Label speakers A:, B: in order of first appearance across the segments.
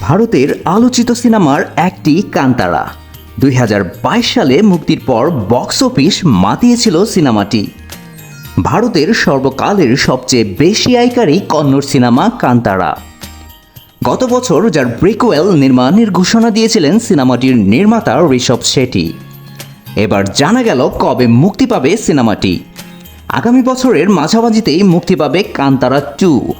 A: ভারতের আলোচিত সিনেমার একটি কান্তারা। দুই হাজার বাইশ সালে মুক্তির পর বক্স অফিস মাতিয়েছিল সিনেমাটি। ভারতের সর্বকালের সবচেয়ে বেশি আয়কারী কন্নড় সিনেমা কান্তারা। গত বছর যার ব্রিকওয়েল নির্মাণের ঘোষণা দিয়েছিলেন সিনেমাটির নির্মাতা ঋষভ শেঠি। এবার জানা গেল কবে মুক্তি পাবে সিনেমাটি। আগামী বছরের মাঝামাঝিতেই মুক্তি পাবে কান্তারা টু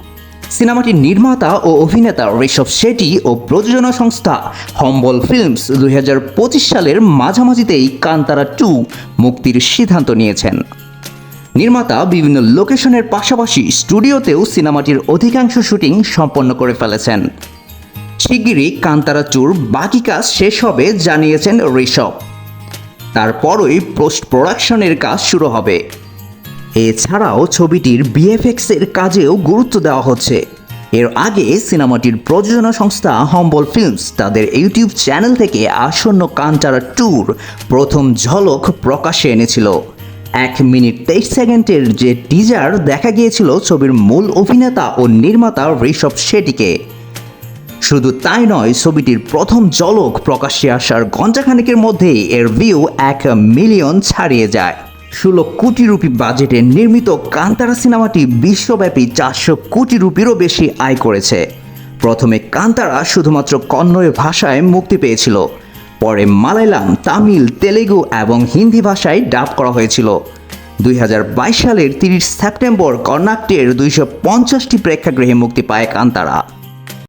A: সিনেমাটির নির্মাতা ও অভিনেতা ঋষভ শেঠি ও প্রযোজনা সংস্থা হম্বল ফিল্মস দুই হাজার পঁচিশ সালের মাঝামাঝিতেই কান্তারা টু মুক্তির সিদ্ধান্ত নিয়েছেন। নির্মাতা বিভিন্ন লোকেশনের পাশাপাশি স্টুডিওতেও সিনেমাটির অধিকাংশ শুটিং সম্পন্ন করে ফেলেছেন। শিগগিরই কান্তারা টুর বাকি কাজ শেষ হবে, জানিয়েছেন ঋষভ। তারপরই পোস্ট প্রোডাকশনের কাজ শুরু হবে। এছাড়াও ছবিটির বিএফএক্স এর কাজেও গুরুত্ব দেওয়া হচ্ছে। এর আগে সিনেমাটির প্রযোজনা সংস্থা হম্বল ফিল্মস তাদের ইউটিউব চ্যানেল থেকে আসন্ন কান্তারা ট্যুর প্রথম ঝলক প্রকাশে এনেছিল। এক মিনিট তেইশ সেকেন্ডের যে টিজার দেখা গিয়েছিল ছবির মূল অভিনেতা ও নির্মাতা ঋষভ শেঠিকে শুধু তাই নয়, ছবিটির প্রথম ঝলক প্রকাশ্যে আসার ঘণ্টাখানেকের মধ্যেই এর ভিউ এক মিলিয়ন ছাড়িয়ে যায়। ষোলো কোটি রুপি বাজেটে নির্মিত কান্তারা সিনেমাটি বিশ্বব্যাপী চারশো কোটি রুপিরও বেশি আয় করেছে। প্রথমে কান্তারা শুধুমাত্র কন্নড় ভাষায় মুক্তি পেয়েছিল, পরে মালায়ালাম, তামিল, তেলেগু এবং হিন্দি ভাষায় ডাব করা হয়েছিল। দুই হাজার বাইশ সালের তিরিশ সেপ্টেম্বর কর্ণাট্যের দুইশো পঞ্চাশটি প্রেক্ষাগৃহে মুক্তি পায় কান্তারা।